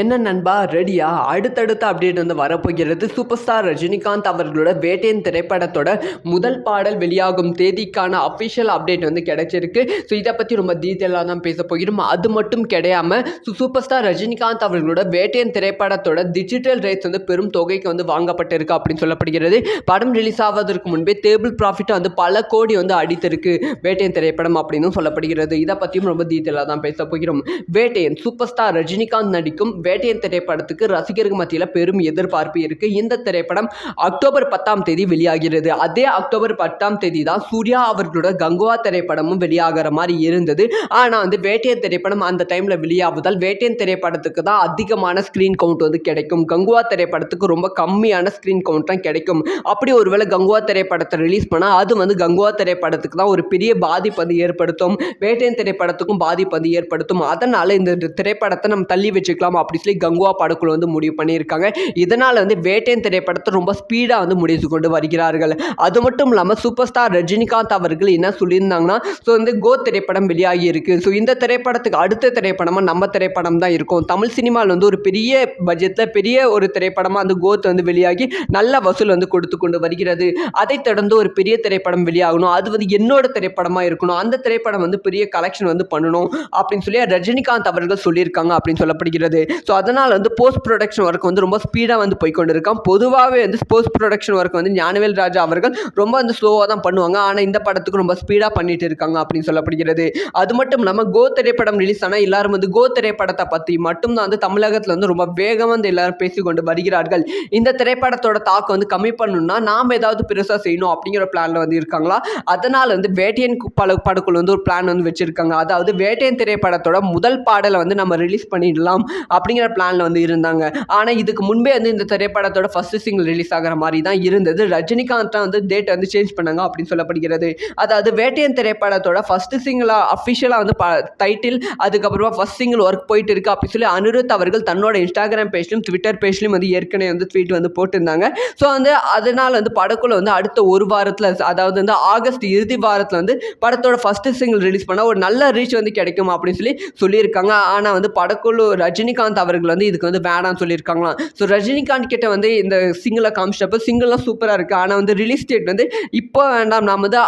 என்ன நண்பா ரெடியா? அடுத்தடுத்த அப்டேட் வந்து வரப்போகிறது. சூப்பர் ஸ்டார் ரஜினிகாந்த் அவர்களோட வேட்டையன் திரைப்படத்தோட முதல் பாடல் வெளியாகும் தேதிக்கான அஃபிஷியல் அப்டேட் வந்து கிடைச்சிருக்கு. ஸோ இதை பற்றி ரொம்ப டீட்டெயிலாக தான் பேச போகிறோம். அது மட்டும் கிடையாம ஸோ சூப்பர் ஸ்டார் ரஜினிகாந்த் அவர்களோட வேட்டையன் திரைப்படத்தோட டிஜிட்டல் ரேட்ஸ் வந்து பெரும் தொகைக்கு வந்து வாங்கப்பட்டிருக்கு அப்படின்னு சொல்லப்படுகிறது. படம் ரிலீஸ் ஆவதற்கு முன்பே டேபிள் ப்ராஃபிட்டை வந்து பல கோடி வந்து அடித்திருக்கு வேட்டையன் திரைப்படம் அப்படின்னு சொல்லப்படுகிறது. இதை பற்றியும் ரொம்ப டீட்டெயிலாக தான் பேச போகிறோம். வேட்டையன் சூப்பர் ஸ்டார் ரஜினிகாந்த் நடிக்கும் வேட்டையன் திரைப்படத்துக்கு ரசிகர்கள் மத்தியில் பெரும் எதிர்பார்ப்பு இருக்கு. இந்த திரைப்படம் அக்டோபர் பத்தாம் தேதி வெளியாகிறது. அதே அக்டோபர் பத்தாம் தேதி தான் சூர்யா அவர்களோட கங்குவா திரைப்படமும் வெளியாகிற மாதிரி இருந்தது. ஆனால் வந்து வேட்டையன் திரைப்படம் அந்த டைமில் வெளியாவதால் வேட்டையன் திரைப்படத்துக்கு தான் அதிகமான ஸ்க்ரீன் கவுண்ட் வந்து கிடைக்கும். கங்குவா திரைப்படத்துக்கு ரொம்ப கம்மியான ஸ்க்ரீன் கவுண்ட் தான் கிடைக்கும். அப்படி ஒருவேளை கங்குவா திரைப்படத்தை ரிலீஸ் பண்ணால் அது வந்து கங்குவா திரைப்படத்துக்கு தான் ஒரு பெரிய பாதிப்பு வந்து ஏற்படுத்தும். வேட்டையன் திரைப்படத்துக்கும் பாதிப்பு வந்து ஏற்படுத்தும். அதனால் இந்த திரைப்படத்தை நம்ம தள்ளி வச்சுக்கலாம்? அப்படி சொல்லி கங்குவா படக்குழு வந்து முடிவு பண்ணியிருக்காங்க. இதனால் வந்து வேட்டையன் திரைப்படத்தை ரொம்ப ஸ்பீடாக வந்து முடித்து கொண்டு வருகிறார்கள். அது மட்டும் இல்லாமல் சூப்பர் ஸ்டார் ரஜினிகாந்த் அவர்கள் என்ன சொல்லியிருந்தாங்கன்னா ஸோ வந்து கோ திரைப்படம் வெளியாகி இருக்கு. ஸோ இந்த திரைப்படத்துக்கு அடுத்த திரைப்படமாக நம்ம திரைப்படம் தான் இருக்கும். தமிழ் சினிமாவில் வந்து ஒரு பெரிய பட்ஜெட்டில் பெரிய ஒரு திரைப்படமாக அந்த கோத் வந்து வெளியாகி நல்ல வசூல் வந்து கொடுத்து கொண்டு வருகிறது. அதை தொடர்ந்து ஒரு பெரிய திரைப்படம் வெளியாகணும். அது வந்து என்னோட திரைப்படமாக இருக்கணும். அந்த திரைப்படம் வந்து பெரிய கலெக்ஷன் வந்து பண்ணணும் அப்படின்னு சொல்லி ரஜினிகாந்த் அவர்கள் சொல்லியிருக்காங்க அப்படின்னு சொல்லப்படுகிறது. ஸோ அதனால் வந்து போஸ்ட் ப்ரொடக்ஷன் ஒர்க் வந்து ரொம்ப ஸ்பீடாக வந்து போய்கொண்டு இருக்கான் பொதுவாகவே வந்து போஸ்ட் ப்ரொடக்ஷன் ஒர்க் வந்து ஞானவேல் ராஜா அவர்கள் ரொம்ப வந்து ஸ்லோவாக தான் பண்ணுவாங்க. ஆனால் இந்த படத்துக்கு ரொம்ப ஸ்பீடாக பண்ணிட்டு இருக்காங்க அப்படின்னு சொல்லப்படுகிறது. அது மட்டும் இல்லாமல் கோ திரைப்படம் ரிலீஸ் ஆனால் எல்லாரும் வந்து கோ திரைப்படத்தை பற்றி மட்டும்தான் வந்து தமிழகத்தில் வந்து ரொம்ப வேகமாக வந்து எல்லாரும் பேசிக்கொண்டு வருகிறார்கள். இந்த திரைப்படத்தோட தாக்கம் வந்து கம்மி பண்ணணும்னா நாம் ஏதாவது பெருசாக செய்யணும் அப்படிங்கிற பிளானில் வந்து இருக்காங்களா? அதனால் வந்து வேட்டையன் பல படக்குழு வந்து ஒரு பிளான் வந்து வச்சுருக்காங்க. அதாவது வேட்டையன் திரைப்படத்தோட முதல் பாடலை வந்து நம்ம ரிலீஸ் பண்ணிடலாம் அப்படிங்கிற பிளானில் வந்து இருந்தாங்க. ஆனால் இதுக்கு முன்பே வந்து இந்த திரைப்படத்தோட ஃபர்ஸ்ட் சிங்கிள் ரிலீஸ் ஆகிற மாதிரி தான் இருந்தது. ரஜினிகாந்த் தான் வந்து டேட் வந்து சேஞ்ச் பண்ணாங்க அப்படின்னு சொல்லப்படுகிறது. அதாவது வேட்டையன் திரைப்படத்தோட ஃபர்ஸ்ட் சிங்கிளாக அஃபிஷியலாக வந்து ப டைட்டில் அதுக்கப்புறமா ஃபர்ஸ்ட் சிங்கிள் ஒர்க் போயிட்டு இருக்கு அப்படின்னு சொல்லி அனிருத் அவர்கள் தன்னோட இன்ஸ்டாகிராம் பேஜ்லையும் ட்விட்டர் பேஜ்லையும் வந்து ஏற்கனவே வந்து ட்வீட் வந்து போட்டிருந்தாங்க. ஸோ வந்து அதனால் வந்து படக்குள்ள வந்து அடுத்த ஒரு வாரத்தில் அதாவது வந்து ஆகஸ்ட் இறுதி வாரத்தில் வந்து படத்தோட ஃபர்ஸ்ட் சிங்கிள் ரிலீஸ் பண்ணால் ஒரு நல்ல ரீச் வந்து கிடைக்கும் அப்படின்னு சொல்லி சொல்லியிருக்காங்க. ஆனால் வந்து படக்குழு ரஜினிகாந்த் அவர்கள் வந்து இதுக்கு வந்து வேணாம்னு சொல்லியிருக்காங்களாம். ஸோ ரஜினிகாந்த் கிட்ட வந்து இந்த சிங்கிளை காமிச்சப்போ சிங்கிள்லாம் சூப்பராக இருக்குது ஆனால் வந்து ரிலீஸ் டேட் வந்து இப்போ வேண்டாம். நாம் வந்து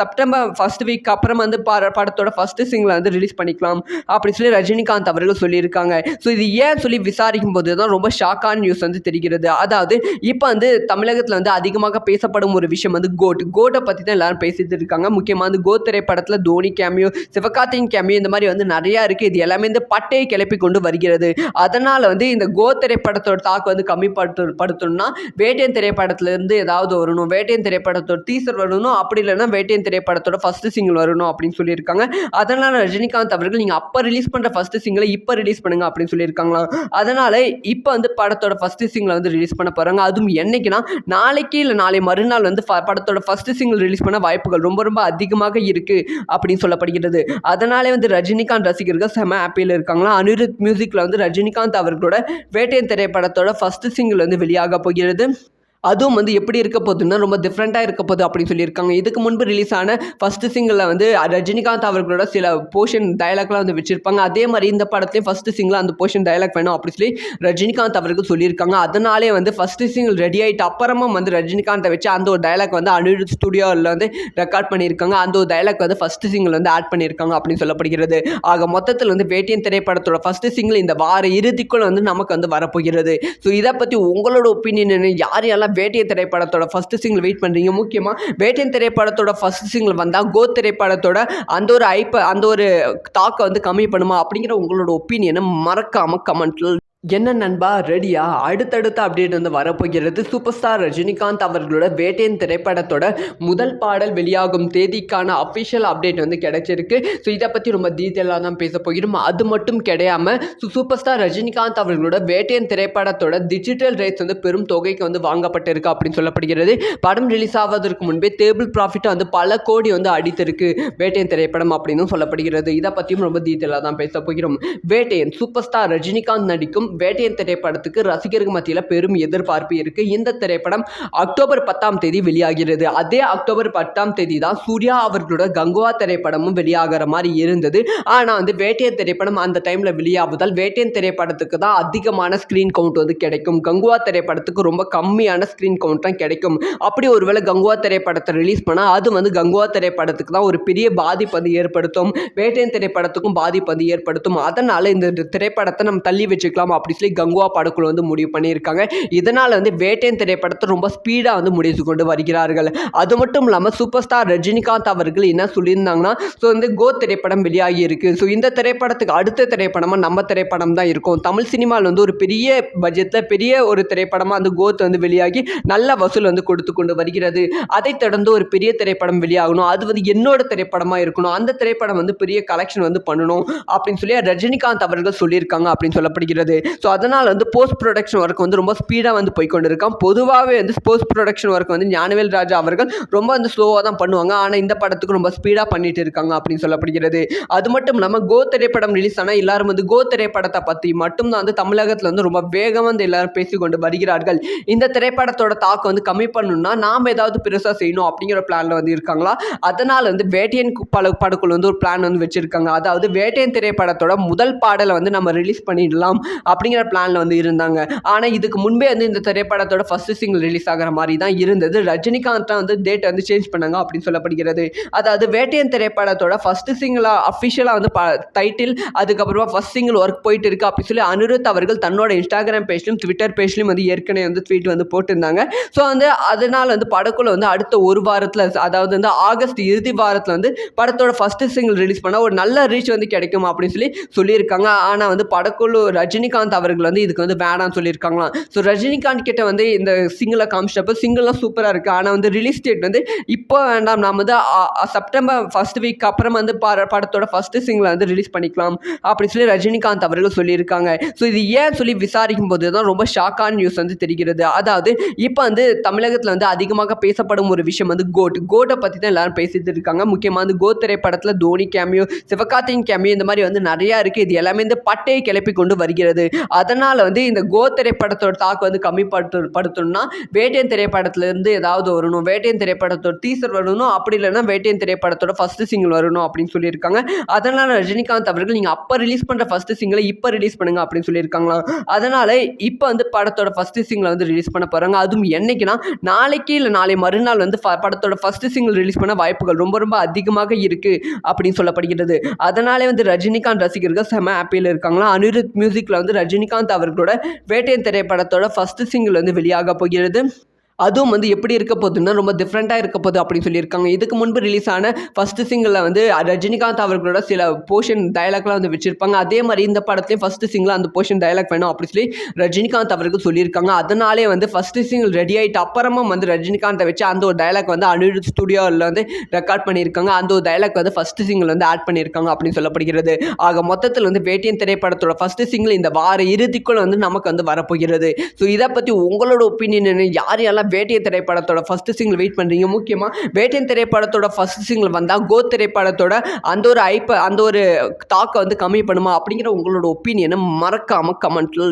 செப்டம்பர் ஃபர்ஸ்ட் வீக் அப்புறம் வந்து படத்தோட ஃபஸ்ட்டு சிங்கிளை வந்து ரிலீஸ் பண்ணிக்கலாம். அப்படி சொல்லி ரஜினிகாந்த் அவர்கள் சொல்லியிருக்காங்க. ஸோ இது ஏன் சொல்லி விசாரிக்கும் போது தான் ரொம்ப ஷாக்கான நியூஸ் வந்து தெரிகிறது. அதாவது இப்போ வந்து தமிழகத்தில் வந்து அதிகமாக பேசப்படும் ஒரு விஷயம் வந்து கோட் கோட்டை பற்றி தான் எல்லாரும் பேசிட்டு இருக்காங்க. முக்கியமாக வந்து கோ திரைப்படத்தில் தோனி கேமியோ சிவகார்த்தியின் கேமியோ இந்த மாதிரி வந்து நிறையா இருக்குது இது எல்லாமே இந்த பட்டையை கிளப்பி கொண்டு வருகிறது. அதனால் வந்து இந்த கோ திரைப்படத்தோட தாக்கு வந்து கம்மிப்படுத்து படுத்தணும்னா வேட்டையன் திரைப்படத்துலேருந்து ஏதாவது வரணும். வேட்டையன் திரைப்படத்தோட டீசர் வரணும். அப்படி இல்லைன்னா வேட்டையன் திரைப்படத்தோட ஃபஸ்ட்டு சிங்கிள் வரணும் அப்படின்னு சொல்லியிருக்காங்க. அதனால் ரஜினிகாந்த் அவர்கள் நீங்கள் அப்போ ரிலீஸ் பண்ணுற ஃபஸ்ட்டு சிங்கிளை இப்போ ரிலீஸ் பண்ணுங்க அப்படின்னு சொல்லியிருக்காங்களாம் அதனால் இப்போ வந்து படத்தோட ஃபஸ்ட்டு சிங்கிளை வந்து ரிலீஸ் பண்ண போகிறாங்க அதுவும் என்னைக்குன்னா நாளைக்கு இல்லை நாளை மறுநாள் வந்து படத்தோட ஃபஸ்ட்டு சிங்கிள் ரிலீஸ் பண்ண வாய்ப்புகள் ரொம்ப ரொம்ப அதிகமாக இருக்குது அப்படின்னு சொல்லப்படுகிறது. அதனாலே வந்து ரஜினிகாந்த் ரசிகர்கள் செம ஹாப்பியில் இருக்காங்களா? அனிருத் மியூசிக்கில் வந்து ரஜினிகாந்த் அவர்களோட வேட்டையன் திரைப்படத்தோட ஃபர்ஸ்ட் சிங்கிள் வந்து வெளியாக போகிறது. அதுவும் வந்து எப்படி இருக்க போகுதுன்னா ரொம்ப டிஃப்ரெண்ட்டாக இருக்க போகுது அப்படின்னு சொல்லியிருக்காங்க. இதுக்கு முன்பு ரிலீஸ் ஆன ஃபஸ்ட்டு சிங்கிளில் வந்து ரஜினிகாந்த் அவர்களோட சில போர்ஷன் டயலாக்லாம் வந்து வச்சுருப்பாங்க. அதே மாதிரி இந்த படத்துலேயும் ஃபஸ்ட்டு சிங்கில் அந்த போர்ஷன் டயலாக் வேணும் அப்படின்னு சொல்லி ரஜினிகாந்த் அவர்கள் சொல்லியிருக்காங்க. அதனாலே வந்து ஃபஸ்ட்டு சிங்கிள் ரெடி ஆகிட்டு அப்புறமா வந்து ரஜினிகாந்தை வச்சு அந்த ஒரு டயலாக் வந்து அனிருத் ஸ்டுடியோவில் வந்து ரெக்கார்ட் பண்ணியிருக்காங்க. அந்த ஒரு டயலாக் வந்து ஃபஸ்ட்டு சிங்கிள் வந்து ஆட் பண்ணியிருக்காங்க அப்படின்னு சொல்லப்படுகிறது. ஆக மொத்தத்தில் வந்து வேட்டியன் திரைப்படத்தோட ஃபஸ்ட்டு சிங்கிள் இந்த வார இறுதிக்குள்ள வந்து நமக்கு வந்து வரப்போகிறது. ஸோ இதை பற்றி உங்களோட ஒப்பீனியன் யார் யாரெல்லாம் வேட்டையன் திரைப்படத்தோட ஃபஸ்ட்டு சிங்கிள் வெயிட் பண்ணுறீங்க முக்கியமாக வேட்டியன் திரைப்படத்தோட ஃபர்ஸ்ட் சிங்கிள் வந்தால் கோ திரைப்படத்தோட அந்த ஒரு ஐப்ப அந்த ஒரு தாக்கை வந்து கம்மி பண்ணுமா அப்படிங்கிற உங்களோட ஒப்பீனியனை மறக்காமல் கமெண்ட்டில் என்ன நண்பா ரெடியா அடுத்தடுத்த அப்டேட் வந்து வரப்போகிறது சூப்பர் ஸ்டார் ரஜினிகாந்த் அவர்களோட வேட்டையன் திரைப்படத்தோட முதல் பாடல் வெளியாகும் தேதிக்கான அஃபிஷியல் அப்டேட் வந்து கிடைச்சிருக்கு. ஸோ இதை பற்றி ரொம்ப டீட்டெயிலாக தான் பேச போகிறோம். அது மட்டும் கிடையாம ஸோ சூப்பர் ஸ்டார் ரஜினிகாந்த் அவர்களோட வேட்டையன் திரைப்படத்தோட டிஜிட்டல் ரைட்ஸ் வந்து பெரும் தொகைக்கு வந்து வாங்கப்பட்டிருக்கு அப்படின்னு சொல்லப்படுகிறது. படம் ரிலீஸ் ஆவதற்கு முன்பே டேபிள் ப்ராஃபிட் வந்து பல கோடி வந்து அடித்திருக்கு வேட்டையன் திரைப்படம் அப்படின்னு சொல்லப்படுகிறது. இதை பற்றியும் ரொம்ப டீட்டெயிலாக தான் பேச போகிறோம். வேட்டையன் சூப்பர் ஸ்டார் ரஜினிகாந்த் நடிக்கும் வேட்டையன் திரைப்படத்துக்கு ரசிகர்கள் மத்தியில் பெரும் எதிர்பார்ப்பு இருக்குது இந்த திரைப்படம் அக்டோபர் பத்தாம் தேதி வெளியாகிறது. அதே அக்டோபர் பத்தாம் தேதி தான் சூர்யா அவர்களோட கங்குவா திரைப்படமும் வெளியாகிற மாதிரி இருந்தது. ஆனால் வந்து வேட்டையன் திரைப்படம் அந்த டைமில் வெளியாவதால் வேட்டையன் திரைப்படத்துக்கு தான் அதிகமான ஸ்க்ரீன் கவுண்ட் வந்து கிடைக்கும். கங்குவா திரைப்படத்துக்கு ரொம்ப கம்மியான ஸ்க்ரீன் கவுண்ட் தான் கிடைக்கும். அப்படி ஒருவேளை கங்குவா திரைப்படத்தை ரிலீஸ் பண்ணால் அது வந்து கங்குவா திரைப்படத்துக்கு தான் ஒரு பெரிய பாதிப்பு வந்து ஏற்படுத்தும். வேட்டையன் திரைப்படத்துக்கும் பாதிப்பு வந்து ஏற்படுத்தும். அதனால் இந்த திரைப்படத்தை நம்ம தள்ளி வச்சுக்கலாம் அப்படி சொல்லி கங்குவா படக்குழு வந்து முடிவு பண்ணியிருக்காங்க. இதனால் வந்து வேட்டையன் திரைப்படத்தை ரொம்ப ஸ்பீடாக வந்து முடித்து கொண்டு வருகிறார்கள். அது மட்டும் இல்லாமல் சூப்பர் ஸ்டார் ரஜினிகாந்த் அவர்கள் என்ன சொல்லியிருந்தாங்கன்னா ஸோ வந்து கோ திரைப்படம் வெளியாகி இருக்குது ஸோ இந்த திரைப்படத்துக்கு அடுத்த திரைப்படமாக நம்ம திரைப்படம் தான் இருக்கும். தமிழ் சினிமாவில் வந்து ஒரு பெரிய பட்ஜெட்டில் பெரிய ஒரு திரைப்படமாக அந்த கோத் வந்து வெளியாகி நல்ல வசூல் வந்து கொடுத்து கொண்டு வருகிறது. அதைத் தொடர்ந்து ஒரு பெரிய திரைப்படம் வெளியாகணும். அது வந்து என்னோட திரைப்படமாக இருக்கணும். அந்த திரைப்படம் வந்து பெரிய கலெக்ஷன் வந்து பண்ணணும். அப்படின்னு சொல்லி ரஜினிகாந்த் அவர்கள் சொல்லியிருக்காங்க அப்படின்னு சொல்லப்படுகிறது. ஸோ அதனால் வந்து போஸ்ட் ப்ரொடக்ஷன் ஒர்க் வந்து ரொம்ப ஸ்பீடாக வந்து போய் இருக்கான் பொதுவாகவே வந்து போஸ்ட் ப்ரொடக்ஷன் ஒர்க் வந்து ஞானவேல் ராஜா அவர்கள் ரொம்ப வந்து ஸ்லோவாக தான் பண்ணுவாங்க. ஆனால் இந்த படத்துக்கு ரொம்ப ஸ்பீடாக பண்ணிட்டு இருக்காங்க அப்படின்னு சொல்லப்படுகிறது. அது மட்டும் இல்லாமல் கோ திரைப்படம் ரிலீஸ் ஆனால் எல்லாரும் வந்து கோ திரைப்படத்தை பற்றி மட்டும்தான் வந்து தமிழகத்தில் வந்து ரொம்ப வேகமாக வந்து எல்லாரும் பேசிக்கொண்டு வருகிறார்கள். இந்த திரைப்படத்தோட தாக்கம் வந்து கம்மி பண்ணணும்னா நாம் ஏதாவது பெருசாக செய்யணும் அப்படிங்கிற பிளானில் வந்து இருக்காங்களா? அதனால் வந்து வேட்டையன் பல படக்குழு வந்து ஒரு பிளான் வந்து வச்சுருக்காங்க. அதாவது வேட்டையன் திரைப்படத்தோட முதல் பாடலை வந்து நம்ம ரிலீஸ் பண்ணிடலாம் அப்படிங்கிற பிளானில் வந்து இருந்தாங்க. ஆனால் இதுக்கு முன்பே வந்து இந்த திரைப்படத்தோட ஃபஸ்ட்டு சிங்கிள் ரிலீஸ் ஆகிற மாதிரி தான் இருந்தது. ரஜினிகாந்த் தான் வந்து டேட் வந்து சேஞ்ச் பண்ணாங்க அப்படின்னு சொல்லப்படுகிறது. அதாவது வேட்டையன் திரைப்படத்தோட ஃபஸ்ட்டு சிங்கிளாக அஃபிஷியலாக வந்து ப டைட்டில் அதுக்கப்புறமா ஃபஸ்ட் சிங்கிள் ஒர்க் போயிட்டு இருக்கு அப்படி சொல்லி அனிருத் அவர்கள் தன்னோட இன்ஸ்டாகிராம் பேஜ்லையும் ட்விட்டர் பேஜ்லையும் வந்து ஏற்கனவே வந்து ட்வீட் வந்து போட்டிருந்தாங்க. ஸோ வந்து அதனால் வந்து படக்குள்ள வந்து அடுத்த ஒரு வாரத்தில் அதாவது வந்து ஆகஸ்ட் இறுதி வாரத்தில் வந்து படத்தோட ஃபஸ்ட்டு சிங்கிள் ரிலீஸ் பண்ணால் ஒரு நல்ல ரீச் வந்து கிடைக்கும் அப்படின்னு சொல்லி சொல்லியிருக்காங்க. ஆனால் வந்து படக்குழு ரஜினிகாந்த் அவர்கள் வந்து இதுக்கு வந்து வேணாம்னு சொல்லியிருக்காங்களாம். ஸோ ரஜினிகாந்த் கிட்ட வந்து இந்த சிங்கிளை காமிச்சப்போ சிங்கிள்லாம் சூப்பராக இருக்குது ஆனால் வந்து ரிலீஸ் டேட் வந்து இப்போ வேண்டாம். நாம் வந்து செப்டம்பர் ஃபஸ்ட் வீக் அப்புறம் வந்து பட- படத்தோட ஃபஸ்ட்டு சிங்கிளை வந்து ரிலீஸ் பண்ணிக்கலாம். அப்படின்னு சொல்லி ரஜினிகாந்த் அவர்கள் சொல்லியிருக்காங்க. ஸோ இது ஏன் சொல்லி விசாரிக்கும் போது தான் ரொம்ப ஷாக்கான நியூஸ் வந்து தெரிகிறது. அதாவது இப்போ வந்து தமிழகத்தில் வந்து அதிகமாக பேசப்படும் ஒரு விஷயம் வந்து கோட் கோட்டை பற்றி தான் எல்லாரும் பேசிட்டு இருக்காங்க. முக்கியமாக வந்து கோ திரைப்படத்தில் தோனி கேமியோ சிவகார்த்திகன் கேமியோ இந்த மாதிரி வந்து நிறையா இருக்குது இது எல்லாமே வந்து பட்டையை கிளப்பி கொண்டு வருகிறது. அதனால் வந்து இந்த கோ திரைப்படத்தோட தாக்கு வந்து கம்மிப்படுத்து படுத்தணும்னா வேட்டையன் திரைப்படத்துலேருந்து ஏதாவது வரணும். வேட்டையன் திரைப்படத்தோட டீசர் வரணும். அப்படி இல்லைன்னா வேட்டையன் திரைப்படத்தோட ஃபஸ்ட்டு சிங்கிள் வரணும் அப்படின்னு சொல்லியிருக்காங்க. அதனால் ரஜினிகாந்த் அவர்கள் நீங்கள் அப்போ ரிலீஸ் பண்ணுற ஃபஸ்ட்டு சிங்கிளை இப்போ ரிலீஸ் பண்ணுங்க அப்படின்னு சொல்லியிருக்காங்களாம் அதனால் இப்போ வந்து படத்தோட ஃபஸ்ட்டு சிங்கிளை வந்து ரிலீஸ் பண்ண போகிறாங்க அதுவும் என்னைக்குன்னா நாளைக்கு இல்லை நாளை மறுநாள் வந்து படத்தோட ஃபஸ்ட்டு சிங்கிள் ரிலீஸ் பண்ண வாய்ப்புகள் ரொம்ப ரொம்ப அதிகமாக இருக்குது அப்படின்னு சொல்லப்படுகிறது. அதனாலே வந்து ரஜினிகாந்த் ரசிகர்கள் செம ஹாப்பியில் இருக்காங்களா? அனிருத் மியூசிக்கில் வந்து ரஜினிகாந்த் அவர்களோட வேட்டையன் திரைப்படத்தோட ஃபர்ஸ்ட் சிங்கிள் வந்து வெளியாக போகிறது. அதுவும் வந்து எப்படி இருக்க போகுதுன்னா ரொம்ப டிஃப்ரெண்ட்டாக இருக்க போகுது அப்படின்னு சொல்லியிருக்காங்க. இதுக்கு முன்பு ரிலீஸ் ஆன ஃபஸ்ட்டு சிங்கிளில் வந்து ரஜினிகாந்த் அவர்களோட சில போர்ஷன் டயலாக்லாம் வந்து வச்சுருப்பாங்க. அதே மாதிரி இந்த படத்துலேயும் ஃபஸ்ட்டு சிங்கிள் அந்த போர்ஷன் டயலாக் வேணும் அப்படின்னு சொல்லி ரஜினிகாந்த் அவர்கள் சொல்லியிருக்காங்க. அதனாலே வந்து ஃபஸ்ட்டு சிங்கிள் ரெடி ஆகிட்டு அப்புறமா வந்து ரஜினிகாந்தை வச்சு அந்த ஒரு டயலாக் வந்து அனிருத் ஸ்டுடியோவில் வந்து ரெக்கார்ட் பண்ணியிருக்காங்க. அந்த ஒரு டயலாக் வந்து ஃபஸ்ட்டு சிங்கிள் வந்து ஆட் பண்ணியிருக்காங்க அப்படின்னு சொல்லப்படுகிறது. ஆக மொத்தத்தில் வந்து வேட்டியன் திரைப்படத்தோட ஃபஸ்ட்டு சிங்கிள் இந்த வார இறுதிக்குள் வந்து நமக்கு வந்து வரப்போகிறது. ஸோ இதை பற்றி உங்களோட ஒப்பீனியன் யார் யாரெல்லாம் வேட்டியன் திரைப்படத்தோட ஃபர்ஸ்ட் சிங்கிள் வெயிட் பண்ணுறீங்க முக்கியமாக வேட்டியன் திரைப்படத்தோட ஃபர்ஸ்ட் சிங்கிள் வந்தால் கோ திரைப்படத்தோட அந்த ஒரு ஐப்ப அந்த ஒரு தாக்கை வந்து கம்மி பண்ணுமா அப்படிங்கிற உங்களோட ஒப்பீனியனை மறக்காமல் கமெண்ட்டில்